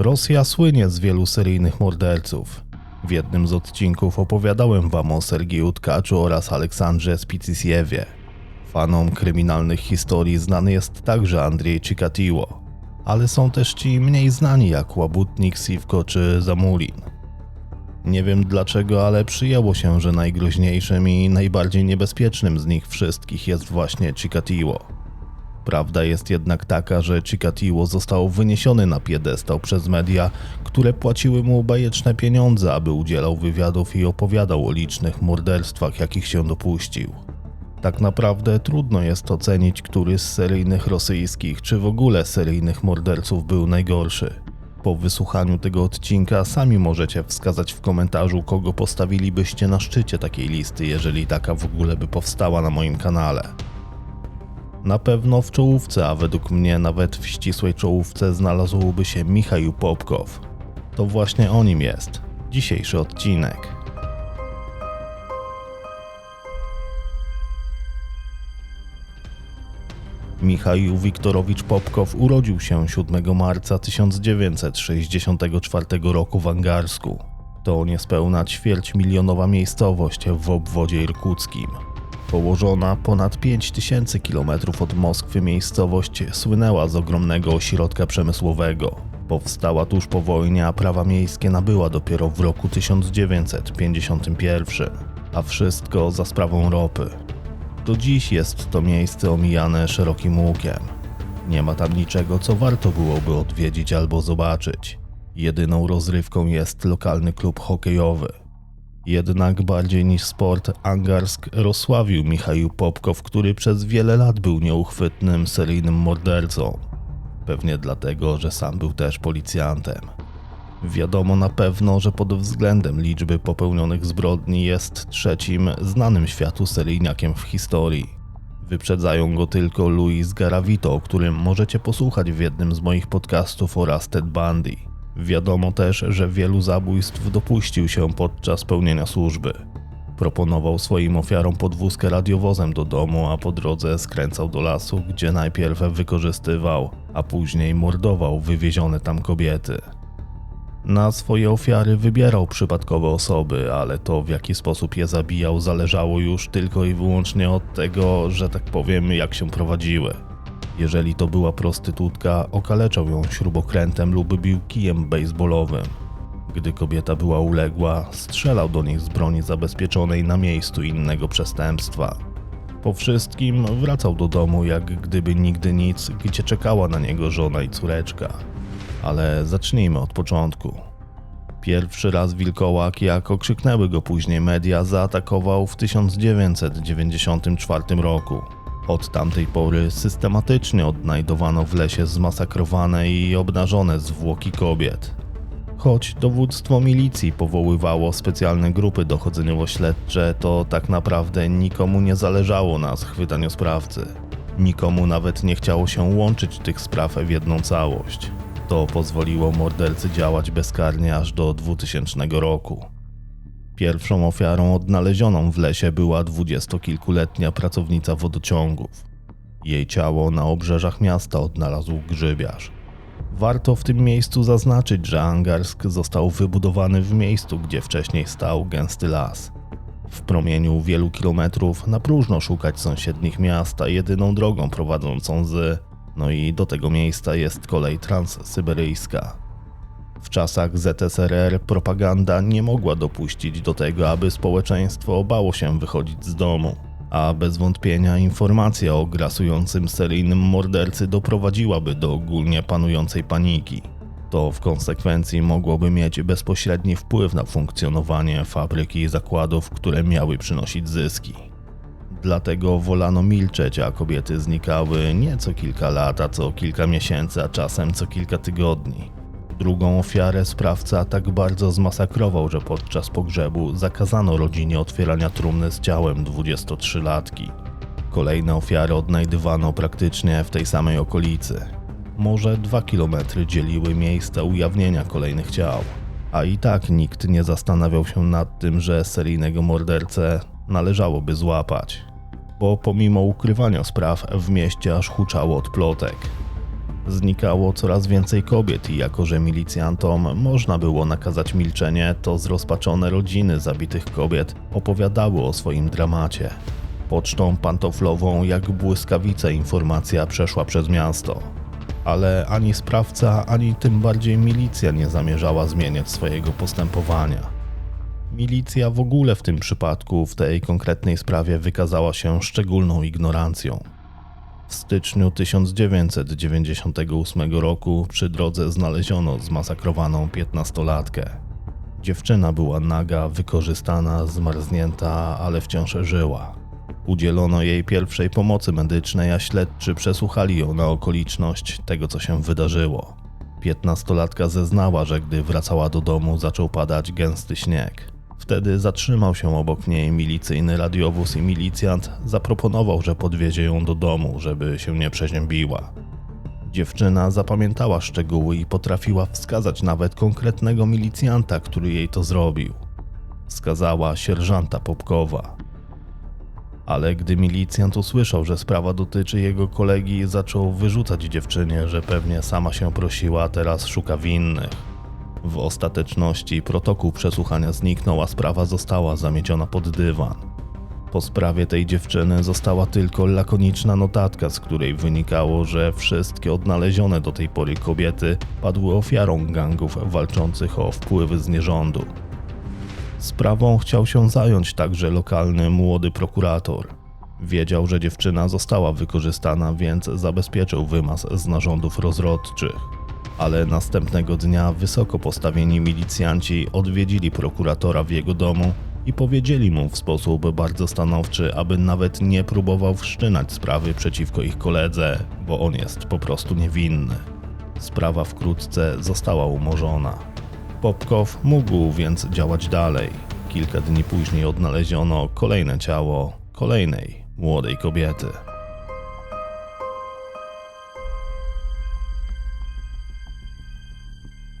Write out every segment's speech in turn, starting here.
Rosja słynie z wielu seryjnych morderców. W jednym z odcinków opowiadałem wam o Sergieju Tkaczu oraz Aleksandrze Spicysiewie. Fanom kryminalnych historii znany jest także Andrzej Chikatilo, ale są też ci mniej znani jak Łabutnik, Sivko czy Zamulin. Nie wiem dlaczego, ale przyjęło się, że najgroźniejszym i najbardziej niebezpiecznym z nich wszystkich jest właśnie Chikatilo. Prawda jest jednak taka, że Chikatilo został wyniesiony na piedestał przez media, które płaciły mu bajeczne pieniądze, aby udzielał wywiadów i opowiadał o licznych morderstwach, jakich się dopuścił. Tak naprawdę trudno jest ocenić, który z seryjnych rosyjskich, czy w ogóle seryjnych morderców był najgorszy. Po wysłuchaniu tego odcinka sami możecie wskazać w komentarzu, kogo postawilibyście na szczycie takiej listy, jeżeli taka w ogóle by powstała na moim kanale. Na pewno w czołówce, a według mnie nawet w ścisłej czołówce znalazłoby się Michał Popkow. To właśnie o nim jest dzisiejszy odcinek. Michał Wiktorowicz Popkow urodził się 7 marca 1964 roku w Angarsku. To niespełna ćwierćmilionowa miejscowość w obwodzie irkuckim. Położona ponad 5000 km od Moskwy miejscowość słynęła z ogromnego ośrodka przemysłowego. Powstała tuż po wojnie, a prawa miejskie nabyła dopiero w roku 1951, a wszystko za sprawą ropy. Do dziś jest to miejsce omijane szerokim łukiem. Nie ma tam niczego, co warto byłoby odwiedzić albo zobaczyć. Jedyną rozrywką jest lokalny klub hokejowy. Jednak bardziej niż sport Angarsk rozsławił Michał Popkow, który przez wiele lat był nieuchwytnym seryjnym mordercą. Pewnie dlatego, że sam był też policjantem. Wiadomo na pewno, że pod względem liczby popełnionych zbrodni jest trzecim znanym światu seryjniakiem w historii. Wyprzedzają go tylko Luis Garavito, o którym możecie posłuchać w jednym z moich podcastów oraz Ted Bundy. Wiadomo też, że wielu zabójstw dopuścił się podczas pełnienia służby. Proponował swoim ofiarom podwózkę radiowozem do domu, a po drodze skręcał do lasu, gdzie najpierw wykorzystywał, a później mordował wywiezione tam kobiety. Na swoje ofiary wybierał przypadkowe osoby, ale to w jaki sposób je zabijał zależało już tylko i wyłącznie od tego, że tak powiem, jak się prowadziły. Jeżeli to była prostytutka, okaleczał ją śrubokrętem lub bił kijem baseballowym. Gdy kobieta była uległa, strzelał do niej z broni zabezpieczonej na miejscu innego przestępstwa. Po wszystkim wracał do domu jak gdyby nigdy nic, gdzie czekała na niego żona i córeczka. Ale zacznijmy od początku. Pierwszy raz wilkołak, jak okrzyknęły go później media, zaatakował w 1994 roku. Od tamtej pory systematycznie odnajdowano w lesie zmasakrowane i obnażone zwłoki kobiet. Choć dowództwo milicji powoływało specjalne grupy dochodzeniowo-śledcze, to tak naprawdę nikomu nie zależało na schwytaniu sprawcy. Nikomu nawet nie chciało się łączyć tych spraw w jedną całość. To pozwoliło mordercy działać bezkarnie aż do 2000 roku. Pierwszą ofiarą odnalezioną w lesie była dwudziestokilkuletnia pracownica wodociągów. Jej ciało na obrzeżach miasta odnalazł grzybiarz. Warto w tym miejscu zaznaczyć, że Angarsk został wybudowany w miejscu, gdzie wcześniej stał gęsty las. W promieniu wielu kilometrów na próżno szukać sąsiednich miast, a jedyną drogą prowadzącą z no i do tego miejsca jest kolej transsyberyjska. W czasach ZSRR propaganda nie mogła dopuścić do tego, aby społeczeństwo obało się wychodzić z domu, a bez wątpienia informacja o grasującym seryjnym mordercy doprowadziłaby do ogólnie panującej paniki. To w konsekwencji mogłoby mieć bezpośredni wpływ na funkcjonowanie fabryki i zakładów, które miały przynosić zyski. Dlatego wolano milczeć, a kobiety znikały nie co kilka lat, a co kilka miesięcy, a czasem co kilka tygodni. Drugą ofiarę sprawca tak bardzo zmasakrował, że podczas pogrzebu zakazano rodzinie otwierania trumny z ciałem 23-latki. Kolejne ofiary odnajdywano praktycznie w tej samej okolicy. Może dwa kilometry dzieliły miejsca ujawnienia kolejnych ciał. A i tak nikt nie zastanawiał się nad tym, że seryjnego mordercę należałoby złapać bo pomimo ukrywania spraw w mieście aż huczało od plotek. Znikało coraz więcej kobiet i jako że milicjantom można było nakazać milczenie, to zrozpaczone rodziny zabitych kobiet opowiadały o swoim dramacie. Pocztą pantoflową jak błyskawica informacja przeszła przez miasto. Ale ani sprawca, ani tym bardziej milicja nie zamierzała zmieniać swojego postępowania. Milicja w ogóle w tym przypadku, w tej konkretnej sprawie, wykazała się szczególną ignorancją. W styczniu 1998 roku przy drodze znaleziono zmasakrowaną piętnastolatkę. Dziewczyna była naga, wykorzystana, zmarznięta, ale wciąż żyła. Udzielono jej pierwszej pomocy medycznej, a śledczy przesłuchali ją na okoliczność tego, co się wydarzyło. Piętnastolatka zeznała, że gdy wracała do domu, zaczął padać gęsty śnieg. Wtedy zatrzymał się obok niej milicyjny radiowóz i milicjant zaproponował, że podwiezie ją do domu, żeby się nie przeziębiła. Dziewczyna zapamiętała szczegóły i potrafiła wskazać nawet konkretnego milicjanta, który jej to zrobił. Wskazała sierżanta Popkowa. Ale gdy milicjant usłyszał, że sprawa dotyczy jego kolegi, zaczął wyrzucać dziewczynie, że pewnie sama się prosiła, a teraz szuka winnych. W ostateczności protokół przesłuchania zniknął, a sprawa została zamieciona pod dywan. Po sprawie tej dziewczyny została tylko lakoniczna notatka, z której wynikało, że wszystkie odnalezione do tej pory kobiety padły ofiarą gangów walczących o wpływy z nierządu. Sprawą chciał się zająć także lokalny młody prokurator. Wiedział, że dziewczyna została wykorzystana, więc zabezpieczył wymaz z narządów rozrodczych. Ale następnego dnia wysoko postawieni milicjanci odwiedzili prokuratora w jego domu i powiedzieli mu w sposób bardzo stanowczy, aby nawet nie próbował wszczynać sprawy przeciwko ich koledze, bo on jest po prostu niewinny. Sprawa wkrótce została umorzona. Popkow mógł więc działać dalej. Kilka dni później odnaleziono kolejne ciało kolejnej młodej kobiety.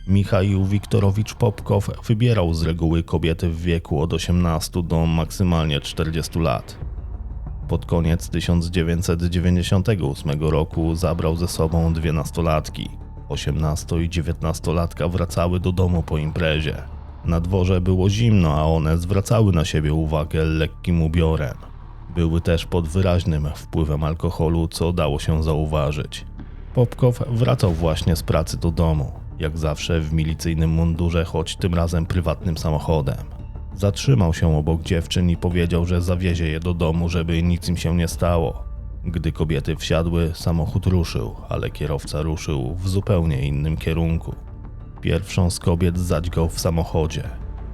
Michał Wiktorowicz Popkow wybierał z reguły kobiety w wieku od 18 do maksymalnie 40 lat. Pod koniec 1998 roku zabrał ze sobą dwie nastolatki. 18 i 19-latka wracały do domu po imprezie. Na dworze było zimno, a one zwracały na siebie uwagę lekkim ubiorem. Były też pod wyraźnym wpływem alkoholu, co dało się zauważyć. Popkow wracał właśnie z pracy do domu, jak zawsze w milicyjnym mundurze, choć tym razem prywatnym samochodem. Zatrzymał się obok dziewczyn i powiedział, że zawiezie je do domu, żeby nic im się nie stało. Gdy kobiety wsiadły, samochód ruszył, ale kierowca ruszył w zupełnie innym kierunku. Pierwszą z kobiet zadźgał w samochodzie.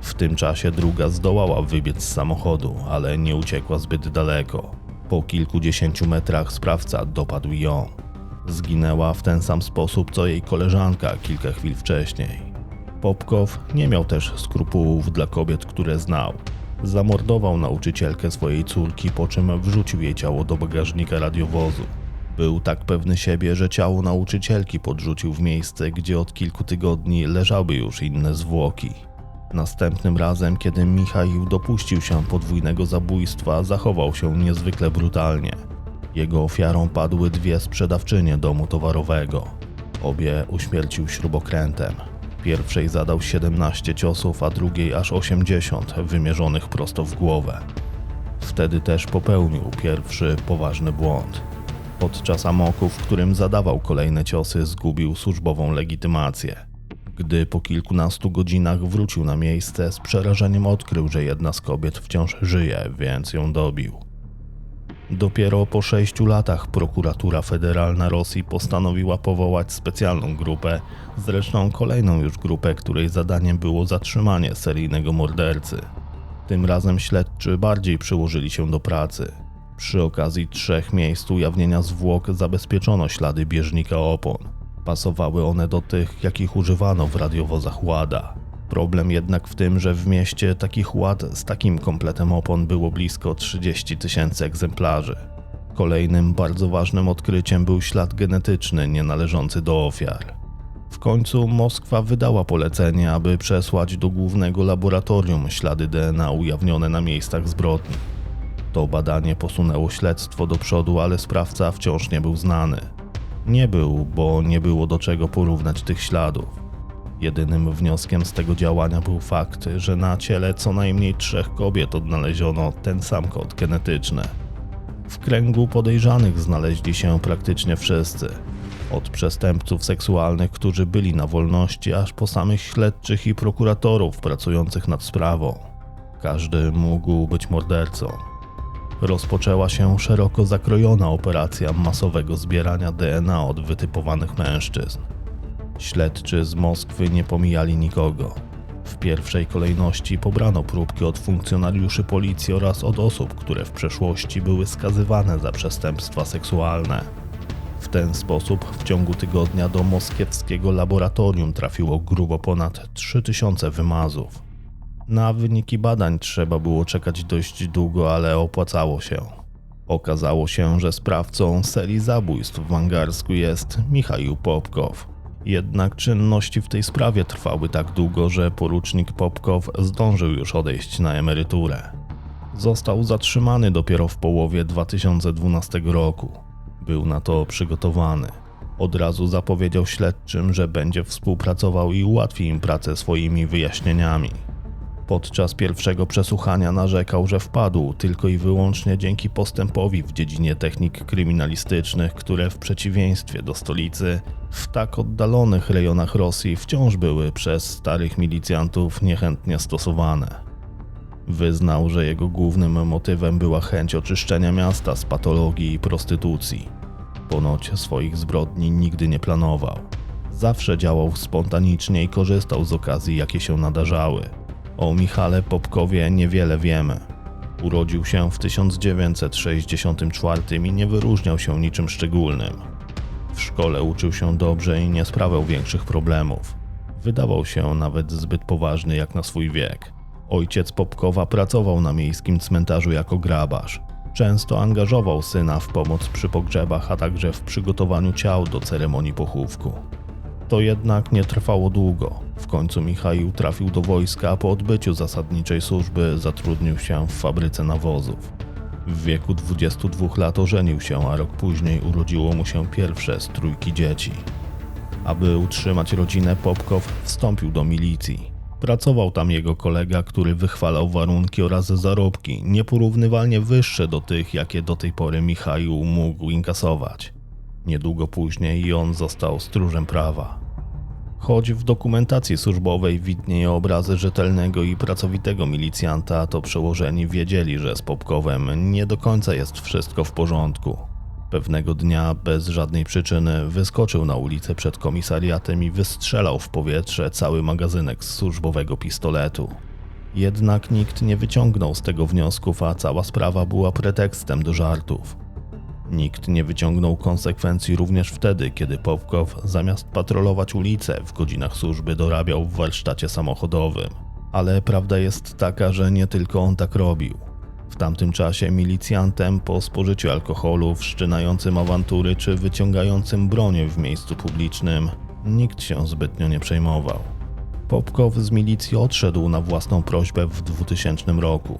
W tym czasie druga zdołała wybiec z samochodu, ale nie uciekła zbyt daleko. Po kilkudziesięciu metrach sprawca dopadł ją. Zginęła w ten sam sposób co jej koleżanka kilka chwil wcześniej. Popkow nie miał też skrupułów dla kobiet, które znał. Zamordował nauczycielkę swojej córki, po czym wrzucił jej ciało do bagażnika radiowozu. Był tak pewny siebie, że ciało nauczycielki podrzucił w miejsce, gdzie od kilku tygodni leżały już inne zwłoki. Następnym razem, kiedy Michał dopuścił się podwójnego zabójstwa, zachował się niezwykle brutalnie. Jego ofiarą padły dwie sprzedawczynie domu towarowego. Obie uśmiercił śrubokrętem. Pierwszej zadał 17 ciosów, a drugiej aż 80 wymierzonych prosto w głowę. Wtedy też popełnił pierwszy poważny błąd. Podczas amoku, w którym zadawał kolejne ciosy, zgubił służbową legitymację. Gdy po kilkunastu godzinach wrócił na miejsce, z przerażeniem odkrył, że jedna z kobiet wciąż żyje, więc ją dobił. Dopiero po sześciu latach prokuratura federalna Rosji postanowiła powołać specjalną grupę, zresztą kolejną już grupę, której zadaniem było zatrzymanie seryjnego mordercy. Tym razem śledczy bardziej przyłożyli się do pracy. Przy okazji trzech miejsc ujawnienia zwłok zabezpieczono ślady bieżnika opon. Pasowały one do tych, jakich używano w radiowozach Łada. Problem jednak w tym, że w mieście takich ład z takim kompletem opon było blisko 30 tysięcy egzemplarzy. Kolejnym bardzo ważnym odkryciem był ślad genetyczny nienależący do ofiar. W końcu Moskwa wydała polecenie, aby przesłać do głównego laboratorium ślady DNA ujawnione na miejscach zbrodni. To badanie posunęło śledztwo do przodu, ale sprawca wciąż nie był znany. Nie był, bo nie było do czego porównać tych śladów. Jedynym wnioskiem z tego działania był fakt, że na ciele co najmniej trzech kobiet odnaleziono ten sam kod genetyczny. W kręgu podejrzanych znaleźli się praktycznie wszyscy. Od przestępców seksualnych, którzy byli na wolności, aż po samych śledczych i prokuratorów pracujących nad sprawą. Każdy mógł być mordercą. Rozpoczęła się szeroko zakrojona operacja masowego zbierania DNA od wytypowanych mężczyzn. Śledczy z Moskwy nie pomijali nikogo. W pierwszej kolejności pobrano próbki od funkcjonariuszy policji oraz od osób, które w przeszłości były skazywane za przestępstwa seksualne. W ten sposób w ciągu tygodnia do moskiewskiego laboratorium trafiło grubo ponad 3000 wymazów. Na wyniki badań trzeba było czekać dość długo, ale opłacało się. Okazało się, że sprawcą serii zabójstw w Angarsku jest Michał Popkow. Jednak czynności w tej sprawie trwały tak długo, że porucznik Popkow zdążył już odejść na emeryturę. Został zatrzymany dopiero w połowie 2012 roku. Był na to przygotowany. Od razu zapowiedział śledczym, że będzie współpracował i ułatwi im pracę swoimi wyjaśnieniami. Podczas pierwszego przesłuchania narzekał, że wpadł tylko i wyłącznie dzięki postępowi w dziedzinie technik kryminalistycznych, które w przeciwieństwie do stolicy, w tak oddalonych rejonach Rosji wciąż były przez starych milicjantów niechętnie stosowane. Wyznał, że jego głównym motywem była chęć oczyszczenia miasta z patologii i prostytucji. Ponoć swoich zbrodni nigdy nie planował. Zawsze działał spontanicznie i korzystał z okazji, jakie się nadarzały. O Michale Popkowie niewiele wiemy. Urodził się w 1964 i nie wyróżniał się niczym szczególnym. W szkole uczył się dobrze i nie sprawiał większych problemów. Wydawał się nawet zbyt poważny jak na swój wiek. Ojciec Popkowa pracował na miejskim cmentarzu jako grabarz. Często angażował syna w pomoc przy pogrzebach, a także w przygotowaniu ciał do ceremonii pochówku. To jednak nie trwało długo. W końcu Michał trafił do wojska, a po odbyciu zasadniczej służby zatrudnił się w fabryce nawozów. W wieku 22 lat ożenił się, a rok później urodziło mu się pierwsze z trójki dzieci. Aby utrzymać rodzinę, Popkow wstąpił do milicji. Pracował tam jego kolega, który wychwalał warunki oraz zarobki nieporównywalnie wyższe do tych, jakie do tej pory Michał mógł inkasować. Niedługo później i on został stróżem prawa. Choć w dokumentacji służbowej widnieje obrazy rzetelnego i pracowitego milicjanta, to przełożeni wiedzieli, że z Popkowem nie do końca jest wszystko w porządku. Pewnego dnia, bez żadnej przyczyny, wyskoczył na ulicę przed komisariatem i wystrzelał w powietrze cały magazynek z służbowego pistoletu. Jednak nikt nie wyciągnął z tego wniosków, a cała sprawa była pretekstem do żartów. Nikt nie wyciągnął konsekwencji również wtedy, kiedy Popkow zamiast patrolować ulice w godzinach służby dorabiał w warsztacie samochodowym. Ale prawda jest taka, że nie tylko on tak robił. W tamtym czasie milicjantem po spożyciu alkoholu, wszczynającym awantury czy wyciągającym bronię w miejscu publicznym nikt się zbytnio nie przejmował. Popkow z milicji odszedł na własną prośbę w 2000 roku.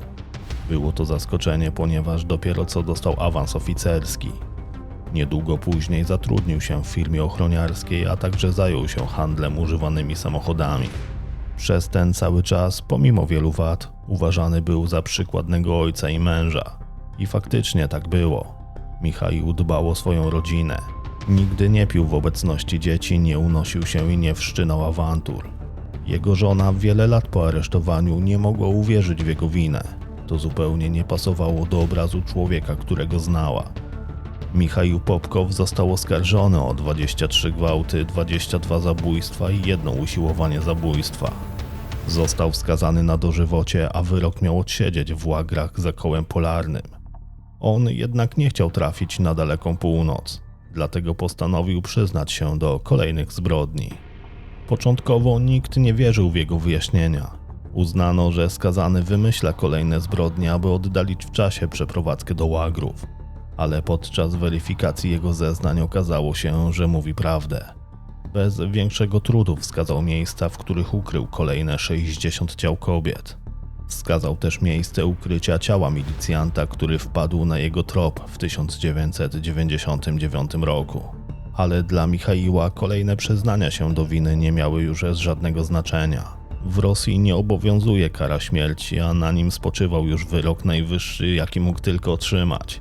Było to zaskoczenie, ponieważ dopiero co dostał awans oficerski. Niedługo później zatrudnił się w firmie ochroniarskiej, a także zajął się handlem używanymi samochodami. Przez ten cały czas, pomimo wielu wad, uważany był za przykładnego ojca i męża. I faktycznie tak było. Michał dbał o swoją rodzinę. Nigdy nie pił w obecności dzieci, nie unosił się i nie wszczynał awantur. Jego żona wiele lat po aresztowaniu nie mogła uwierzyć w jego winę. To zupełnie nie pasowało do obrazu człowieka, którego znała. Michał Popkow został oskarżony o 23 gwałty, 22 zabójstwa i jedno usiłowanie zabójstwa. Został skazany na dożywocie, a wyrok miał odsiedzieć w łagrach za kołem polarnym. On jednak nie chciał trafić na daleką północ, dlatego postanowił przyznać się do kolejnych zbrodni. Początkowo nikt nie wierzył w jego wyjaśnienia. Uznano, że skazany wymyśla kolejne zbrodnie, aby oddalić w czasie przeprowadzkę do łagrów. Ale podczas weryfikacji jego zeznań okazało się, że mówi prawdę. Bez większego trudu wskazał miejsca, w których ukrył kolejne 60 ciał kobiet. Wskazał też miejsce ukrycia ciała milicjanta, który wpadł na jego trop w 1999 roku. Ale dla Michaiła kolejne przyznania się do winy nie miały już żadnego znaczenia. W Rosji nie obowiązuje kara śmierci, a na nim spoczywał już wyrok najwyższy, jaki mógł tylko otrzymać.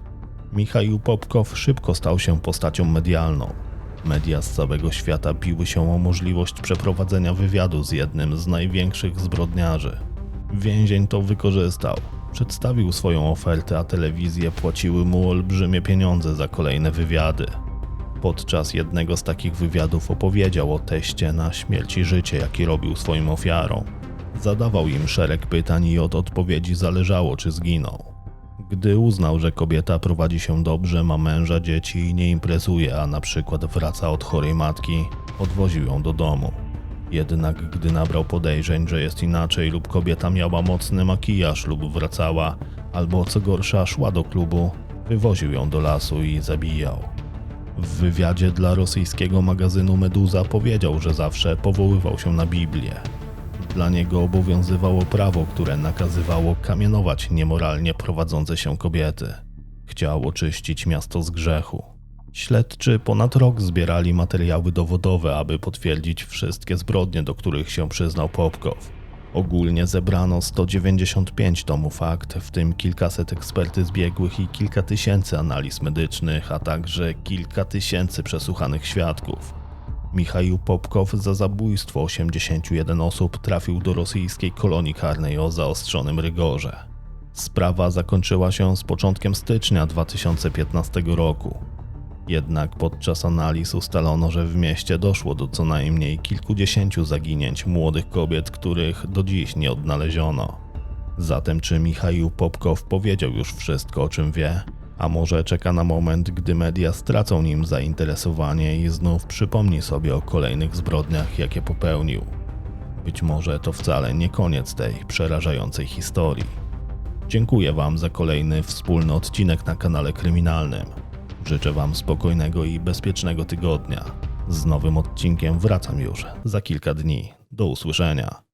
Michał Popkow szybko stał się postacią medialną. Media z całego świata biły się o możliwość przeprowadzenia wywiadu z jednym z największych zbrodniarzy. Więzień to wykorzystał. Przedstawił swoją ofertę, a telewizje płaciły mu olbrzymie pieniądze za kolejne wywiady. Podczas jednego z takich wywiadów opowiedział o teście na śmierć i życie, jaki robił swoim ofiarom. Zadawał im szereg pytań i od odpowiedzi zależało, czy zginął. Gdy uznał, że kobieta prowadzi się dobrze, ma męża, dzieci i nie imprezuje, a na przykład wraca od chorej matki, odwoził ją do domu. Jednak gdy nabrał podejrzeń, że jest inaczej lub kobieta miała mocny makijaż lub wracała, albo co gorsza szła do klubu, wywoził ją do lasu i zabijał. W wywiadzie dla rosyjskiego magazynu Meduza powiedział, że zawsze powoływał się na Biblię. Dla niego obowiązywało prawo, które nakazywało kamienować niemoralnie prowadzące się kobiety. Chciał oczyścić miasto z grzechu. Śledczy ponad rok zbierali materiały dowodowe, aby potwierdzić wszystkie zbrodnie, do których się przyznał Popkow. Ogólnie zebrano 195 tomów akt, w tym kilkaset ekspertyz biegłych i kilka tysięcy analiz medycznych, a także kilka tysięcy przesłuchanych świadków. Michał Popkow za zabójstwo 81 osób trafił do rosyjskiej kolonii karnej o zaostrzonym rygorze. Sprawa zakończyła się z początkiem stycznia 2015 roku. Jednak podczas analiz ustalono, że w mieście doszło do co najmniej kilkudziesięciu zaginięć młodych kobiet, których do dziś nie odnaleziono. Zatem czy Michał Popkow powiedział już wszystko, o czym wie? A może czeka na moment, gdy media stracą nim zainteresowanie i znów przypomni sobie o kolejnych zbrodniach, jakie popełnił? Być może to wcale nie koniec tej przerażającej historii. Dziękuję Wam za kolejny wspólny odcinek na kanale kryminalnym. Życzę Wam spokojnego i bezpiecznego tygodnia. Z nowym odcinkiem wracam już za kilka dni. Do usłyszenia.